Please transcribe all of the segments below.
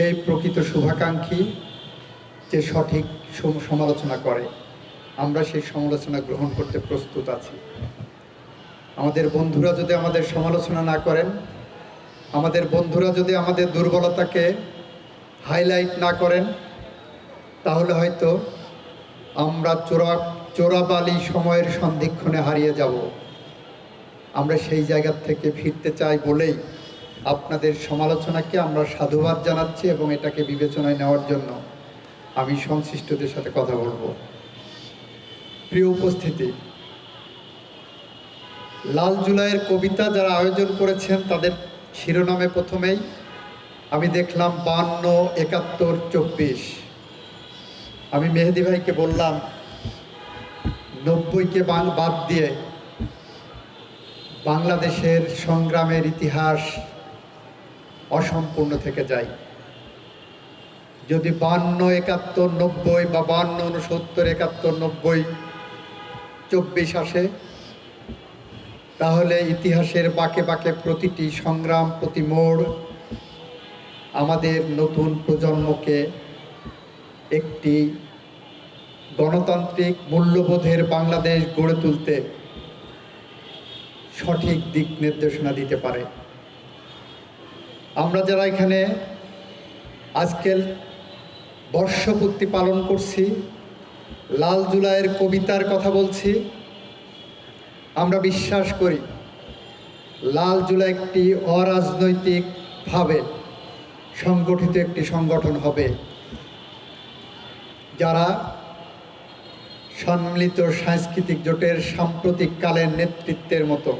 সেই প্রকৃত শুভাকাঙ্ক্ষী যে সঠিক সমালোচনা করে। আমরা সেই সমালোচনা গ্রহণ করতে প্রস্তুত আছি। আমাদের বন্ধুরা যদি আমাদের সমালোচনা না করেন, আমাদের বন্ধুরা যদি আমাদের দুর্বলতাকে হাইলাইট না করেন, তাহলে হয়তো আমরা চোরা চোরাবালি সময়ের সন্ধিক্ষণে হারিয়ে যাব। আমরা সেই জায়গা থেকে ফিরতে চাই বলেই আপনাদের সমালোচনাকে আমরা সাধুবাদ জানাচ্ছি এবং এটাকে বিবেচনায় নেওয়ার জন্য আমি সংশ্লিষ্টদের সাথে কথা বলব। প্রিয় উপস্থিতি, লাল জুলাইয়ের কবিতা যারা আয়োজন করেছেন, তাদের শিরোনামে প্রথমেই আমি দেখলাম বান্ন, একাত্তর, চব্বিশ। আমি মেহেদি ভাইকে বললাম, নব্বইকে বাদ দিয়ে বাংলাদেশের সংগ্রামের ইতিহাস অসম্পূর্ণ থেকে যায়। যদি বান্ন, একাত্তর, নব্বই বা বান্ন উনসত্তর একাত্তর, নব্বই, চব্বিশ আসে, তাহলে ইতিহাসের বাঁকে বাঁকে প্রতিটি সংগ্রাম, প্রতি মোড় আমাদের নতুন প্রজন্মকে একটি গণতান্ত্রিক মূল্যবোধের বাংলাদেশ গড়ে তুলতে সঠিক দিক নির্দেশনা দিতে পারে। আমরা যারা এখানে আজকের বর্ষপূর্তি পালন করছি, লাল জুলাইয়ের কবিতার কথা বলছি, আমরা বিশ্বাস করি লাল জুলাই একটি অরাজনৈতিকভাবে সংগঠিত একটি সংগঠন হবে। যারা সম্মিলিত সাংস্কৃতিক জোটের সাম্প্রতিক কালের নেতৃত্বের মতো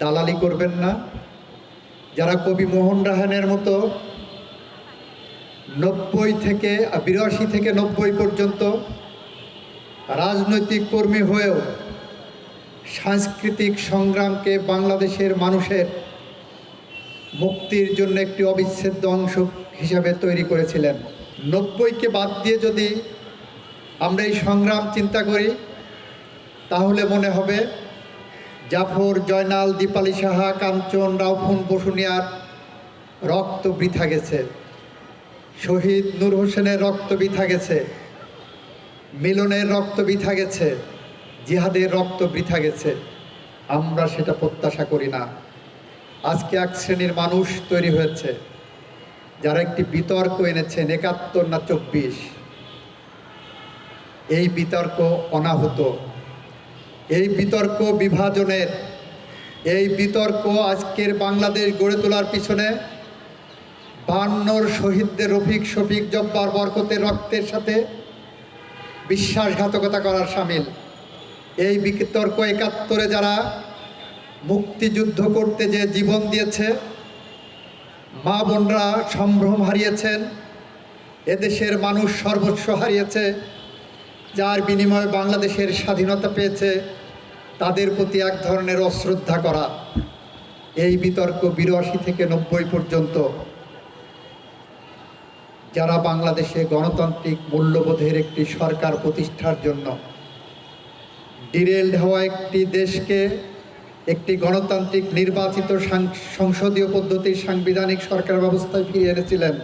দালালি করবেন না যারা কবি মোহন রাহানের মতো নব্বই থেকে বিরাশি থেকে নব্বই পর্যন্ত রাজনৈতিক কর্মী হয়েও সাংস্কৃতিক সংগ্রামকে বাংলাদেশের মানুষের মুক্তির জন্য একটি অবিচ্ছেদ্য অংশ হিসাবে তৈরি করেছিলেন। নব্বইকে বাদ দিয়ে যদি আমরা এই সংগ্রাম চিন্তা করি, তাহলে মনে হবে জাফর, জয়নাল, দীপালি সাহা, কাঞ্চন, রাউফুন, বসুনিয়ার রক্ত বৃথা গেছে। শহীদ নূর হোসেনের রক্ত বৃথা গেছে। মিলনের রক্ত বৃথা গেছে। জিহাদের রক্ত বৃথা গেছে। আমরা সেটা প্রত্যাশা করি না। আজকে এক শ্রেণির মানুষ তৈরি হয়েছে। যারা একটি বিতর্ক এনেছেন, একাত্তর না চব্বিশ? এই বিতর্ক অনাহূত। এই বিতর্ক বিভাজনের, এই বিতর্ক আজকের বাংলাদেশ গড়ে তোলার পিছনে বান্নর শহীদদের রফিক শফিক জব্বার বরকতের রক্তের সাথে বিশ্বাসঘাতকতা করার সামিল। এই বিতর্ক একাত্তরে যারা মুক্তিযুদ্ধ করতে যে জীবন দিয়েছে, মা বোনরা সম্ভ্রম হারিয়েছেন, এদেশের মানুষ সর্বস্ব হারিয়েছে, যার বিনিময়ে বাংলাদেশের স্বাধীনতা পেয়েছে তাদের প্রতি এক ধরনের অশ্রদ্ধা করা। এই বিতর্ক বিরাশি থেকে নব্বই পর্যন্ত। যারা বাংলাদেশে গণতান্ত্রিক মূল্যবোধের একটি সরকার প্রতিষ্ঠার জন্য ডিরেলড হওয়া একটি দেশকে একটি গণতান্ত্রিক নির্বাচিত সংসদীয় পদ্ধতির সাংবিধানিক সরকার ব্যবস্থায় ফিরিয়ে এনেছিলেন,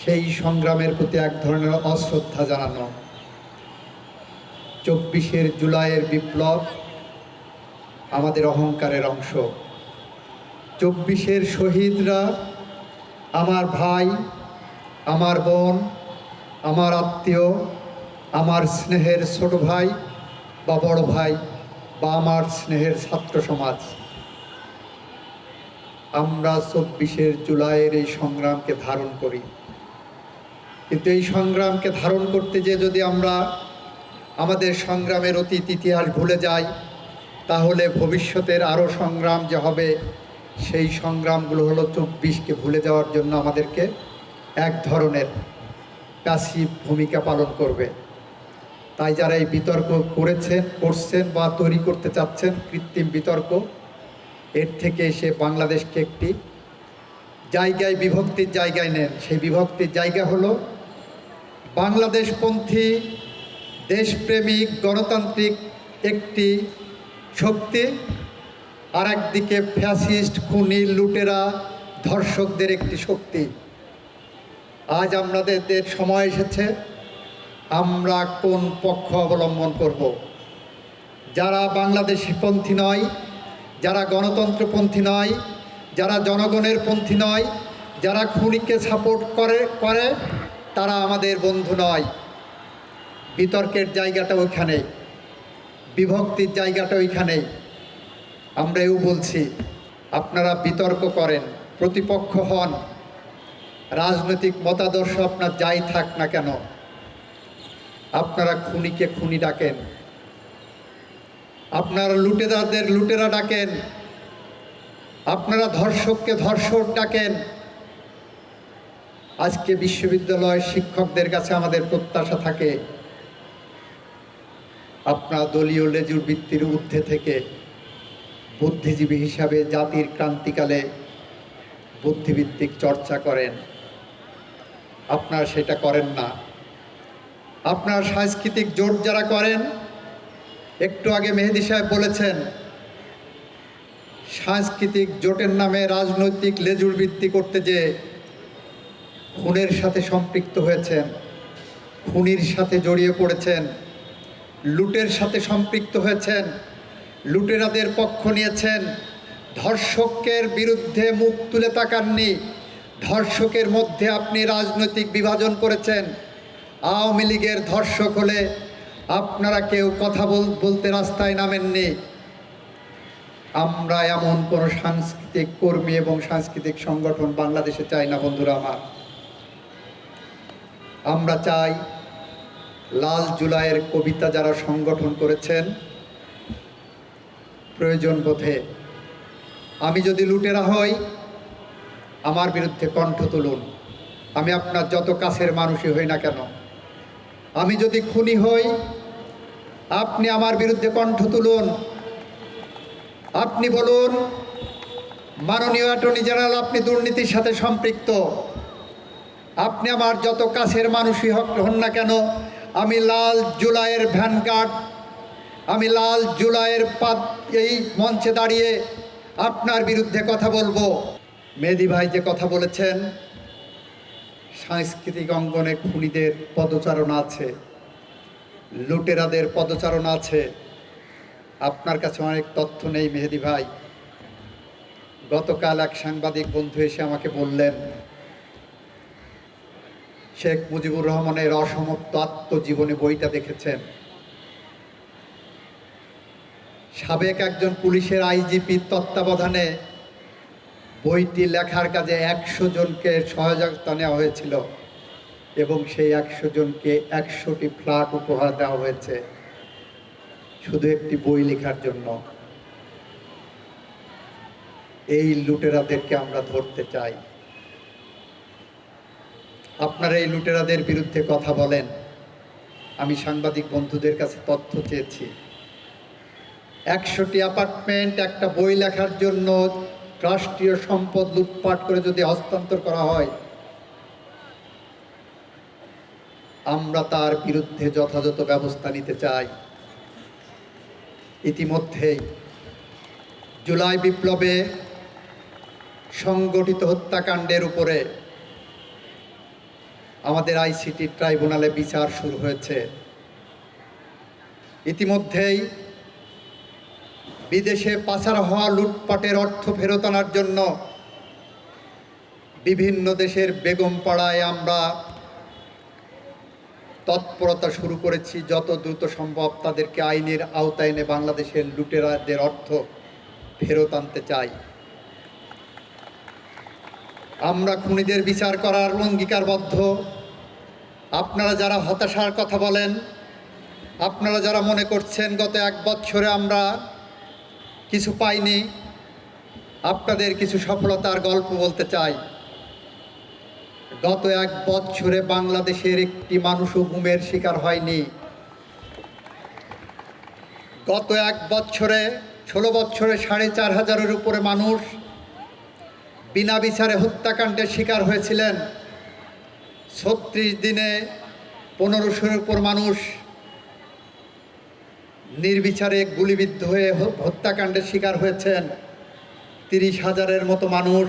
সেই সংগ্রামের প্রতি এক ধরনের অশ্রদ্ধা জানানো। চব্বিশের জুলাইয়ের বিপ্লব আমাদের অহংকারের অংশ। চব্বিশের শহীদরা আমার ভাই, আমার বোন, আমার আত্মীয়, আমার স্নেহের ছোট ভাই বা বড় ভাই বা আমার স্নেহের ছাত্র সমাজ। আমরা চব্বিশের জুলাইয়ের এই সংগ্রামকে ধারণ করি। কিন্তু এই সংগ্রামকে ধারণ করতে যে যদি আমরা আমাদের সংগ্রামের অতীত ইতিহাস ভুলে যাই তাহলে ভবিষ্যতের আরও সংগ্রাম যে হবে, সেই সংগ্রামগুলো হলো চব্বিশকে ভুলে যাওয়ার জন্য আমাদেরকে এক ধরনের প্যাসিভ ভূমিকা পালন করবে। তাই যারা এই বিতর্ক করেছেন, করছেন বা তৈরি করতে চাচ্ছেন, কৃত্রিম বিতর্ক, এর থেকে এসে বাংলাদেশকে একটি জায়গায়, বিভক্তির জায়গায় নেন। সেই বিভক্তির জায়গা হলো বাংলাদেশপন্থী দেশপ্রেমিক, গণতান্ত্রিক একটি শক্তি আর একদিকে ফ্যাসিস্ট, খুনি, লুটেরা, ধর্ষকদের একটি শক্তি। আজ আমাদের সময় এসেছে, আমরা কোন পক্ষ অবলম্বন করব? যারা বাংলাদেশি পন্থী নয়, যারা গণতন্ত্রপন্থী নয়, যারা জনগণের পন্থী নয়, যারা খুনিকে সাপোর্ট করে করে, তারা আমাদের বন্ধু নয়। বিতর্কের জায়গাটা ওইখানে, বিভক্তির জায়গাটা ওইখানেই আমরা এও বলছি, আপনারা বিতর্ক করেন, প্রতিপক্ষ হন, রাজনৈতিক মতাদর্শ আপনার যাই থাক না কেন, আপনারা খুনিকে খুনি ডাকেন। আপনারা লুটেরাদের লুটেরা ডাকেন, আপনারা ধর্ষককে ধর্ষক ডাকেন। আজকে বিশ্ববিদ্যালয়ের শিক্ষকদের কাছে আমাদের প্রত্যাশা থাকে আপনার দলীয় লেজুর বৃত্তির ঊর্ধ্বে থেকে বুদ্ধিজীবী হিসাবে জাতির ক্রান্তিকালে বুদ্ধিভিত্তিক চর্চা করেন। আপনারা সেটা করেন না। আপনার সাংস্কৃতিক জোট যারা করেন, একটু আগে মেহেদি সাহেব বলেছেন, সাংস্কৃতিক জোটের নামে রাজনৈতিক লেজুর বৃত্তি করতে যে খুনের সাথে সম্পৃক্ত হয়েছেন, খুনির সাথে জড়িয়ে পড়েছেন লুটের সাথে সম্পৃক্ত হয়েছেন, লুটেরাদের পক্ষ নিয়েছেন, ধর্ষকের বিরুদ্ধে মুখ তুলে তাকাননি, ধর্ষকের মধ্যে আপনি রাজনৈতিক বিভাজন করেছেন, আওয়ামী লীগের ধর্ষক হলে আপনারা কেউ কথা বল- বলতে রাস্তায় নামেননি। আমরা এমন কোনো সাংস্কৃতিক কর্মী এবং সাংস্কৃতিক সংগঠন বাংলাদেশে চাই না, বন্ধুরা আমার। আমরা চাই লাল জুলাইয়ের কবিতা যারা সংগঠন করেছেন, প্রয়োজন বোধে। আমি যদি লুটেরা হই, আমার বিরুদ্ধে কণ্ঠ তুলুন। আমি আপনার যত কাছের মানুষই হই না কেন। আমি যদি খুনি হই, আপনি আমার বিরুদ্ধে কণ্ঠ তুলুন। আপনি বলুন, মাননীয় অ্যাটর্নি জেনারেল, আপনি দুর্নীতির সাথে সম্পৃক্ত। আপনি আমার যত কাছের মানুষই হন না কেন আমি লাল জুলাইয়ের ভ্যানগার্ড আমি লাল জুলাইয়ের পাত এই মঞ্চে দাঁড়িয়ে আপনার বিরুদ্ধে কথা বলব। মেহেদি ভাই যে কথা বলেছেন, সাংস্কৃতিক অঙ্গনে খুনিদের পদচারণা আছে, লুটেরাদের পদচারণা আছে। আপনার কাছে অনেক তথ্য নেই মেহেদি ভাই। গতকাল এক সাংবাদিক বন্ধু এসে আমাকে বললেন শেখ মুজিবুর রহমানের অসমাপ্ত আত্মজীবনী বইটা দেখেছেন। সাবেক একজন পুলিশের আইজিপির তত্ত্বাবধানে বইটি লেখার কাজে একশো জনকে সহযোগিতা নেওয়া হয়েছিল এবং সেই একশো জনকে একশোটি ফ্ল্যাট উপহার দেওয়া হয়েছে শুধু একটি বই লেখার জন্য। এই লুটেরাদেরকে আমরা ধরতে চাই। আপনারা এই লুটেরাদের বিরুদ্ধে কথা বলেন। আমি সাংবাদিক বন্ধুদের কাছে তথ্য চেয়েছি। একশোটি অ্যাপার্টমেন্ট, একটা বই লেখার জন্য রাষ্ট্রীয় সম্পদ লুটপাট করে যদি হস্তান্তর করা হয়, আমরা তার বিরুদ্ধে যথাযথ ব্যবস্থা নিতে চাই। ইতিমধ্যেই জুলাই বিপ্লবে সংগঠিত হত্যাকাণ্ডের উপরে আমাদের আইসিটি ট্রাইব্যুনালে বিচার শুরু হয়েছে। ইতিমধ্যেই বিদেশে পাচার হওয়া লুটপাটের অর্থ ফেরত আনার জন্য বিভিন্ন দেশের বেগম পাড়ায় আমরা তৎপরতা শুরু করেছি, যত দ্রুত সম্ভব তাদেরকে আইনের আওতায় এনে বাংলাদেশের লুটেরাদের অর্থ ফেরত আনতে চাই। আমরা খুনিদের বিচার করার অঙ্গীকারবদ্ধ। আপনারা যারা হতাশার কথা বলেন, আপনারা যারা মনে করছেন গত এক বছরে আমরা কিছু পাইনি, আপনাদের কিছু সফলতার গল্প বলতে চাই। গত এক বছরে বাংলাদেশের একটি মানুষও ঘুমের শিকার হয়নি। গত এক বছরে ষোলো বছরে সাড়ে চার হাজারের উপরে মানুষ বিনা বিচারে হত্যাকাণ্ডের শিকার হয়েছিলেন। ছত্রিশ দিনে পনেরোশোর উপর মানুষ নির্বিচারে গুলিবিদ্ধ হয়ে হত্যাকাণ্ডের শিকার হয়েছেন। তিরিশ হাজারের মতো মানুষ।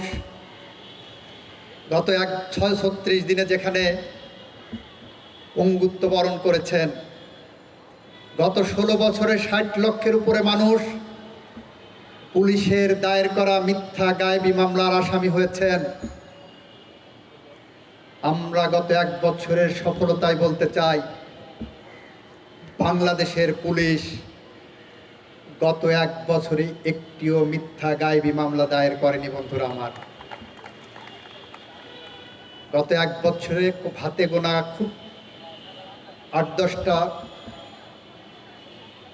গত এক, ছয়, ছত্রিশ দিনে যেখানে অঙ্গুত্ব বরণ করেছেন, গত ষোলো বছরে ষাট লক্ষের উপরে মানুষ পুলিশের দায়ের করা মিথ্যা গায়েবী মামলার আসামি হয়েছেন। আমরা গত এক বছরের সফলতায় বলতে চাই, বাংলাদেশের পুলিশ গত এক বছরে একটিও মিথ্যা গায়েবী মামলা দায়ের করেনি বন্ধুরা আমার। গত এক বছরে হাতে গোনা খুব আট দশটা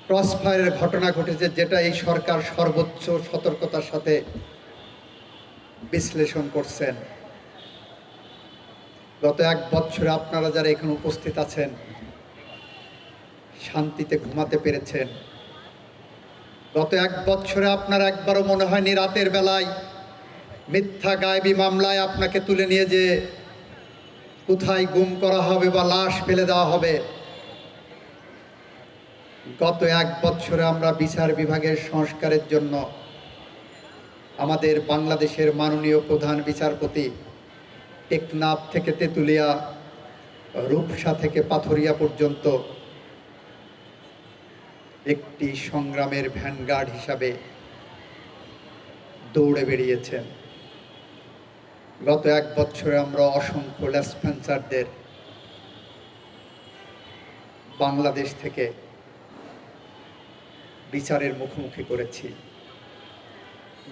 ক্রসফায়ারের ঘটনা ঘটেছে যেটা এই সরকার সর্বোচ্চ সতর্কতার সাথে বিশ্লেষণ করছেন। গত এক বছরে আপনারা যারা এখানে উপস্থিত আছেন, শান্তিতে ঘুমাতে পেরেছেন। গত এক বছরে আপনার একবারও মনে হয়নি রাতের বেলায় মিথ্যা গায়েবী মামলায় আপনাকে তুলে নিয়ে যে কোথায় গুম করা হবে বা লাশ ফেলে দেওয়া হবে। গত এক বছরে আমরা বিচার বিভাগের সংস্কারের জন্য আমাদের বাংলাদেশের মাননীয় প্রধান বিচারপতি টেকনাফ থেকে তেঁতুলিয়া, রূপসা থেকে পাথরিয়া পর্যন্ত একটি সংগ্রামের ভ্যানগার্ড হিসাবে দৌড়ে বেরিয়েছেন। গত এক বছরে আমরা অসংখ্য লেসপেন্সারদের বাংলাদেশ থেকে বিচারের মুখোমুখি করেছি।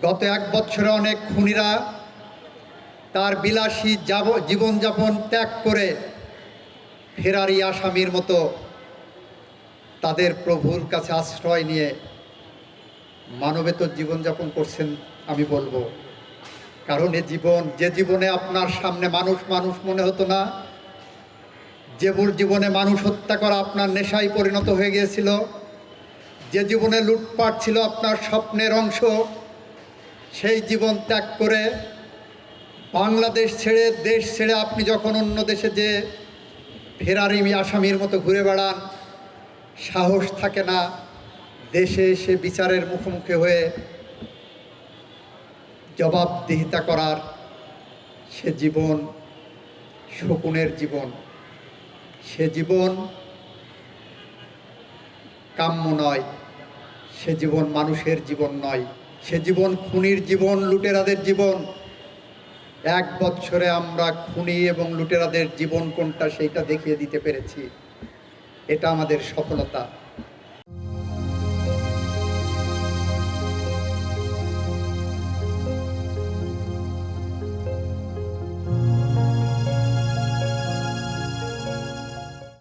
গত এক বছরে অনেক খুনিরা তার বিলাসী জীবনযাপন ত্যাগ করে ফেরারি আসামির মতো তাদের প্রভুর কাছে আশ্রয় নিয়ে মানবেতর জীবনযাপন করছেন আমি বলব। কারণ এ জীবন, যে জীবনে আপনার সামনে মানুষ মানুষ মনে হতো না যে জীবনে মানুষ হত্যা করা আপনার নেশায় পরিণত হয়ে গিয়েছিল, যে জীবনে লুটপাট ছিল আপনার স্বপ্নের অংশ, সেই জীবন ত্যাগ করে বাংলাদেশ ছেড়ে দেশ ছেড়ে আপনি যখন অন্য দেশে যে ফেরারি আসামির মতো ঘুরে বেড়ান, সাহস থাকে না দেশে এসে বিচারের মুখোমুখি হয়ে জবাবদিহিতা করার। সে জীবন শকুনের জীবন। সে জীবন কাম্য নয়, সে জীবন মানুষের জীবন নয়। সে জীবন খুনির জীবন, লুটেরাদের জীবন। এক বছরে আমরা খুনি এবং লুটেরাদের জীবন কোনটা, সেইটা দেখিয়ে দিতে পেরেছি। এটা আমাদের সফলতা।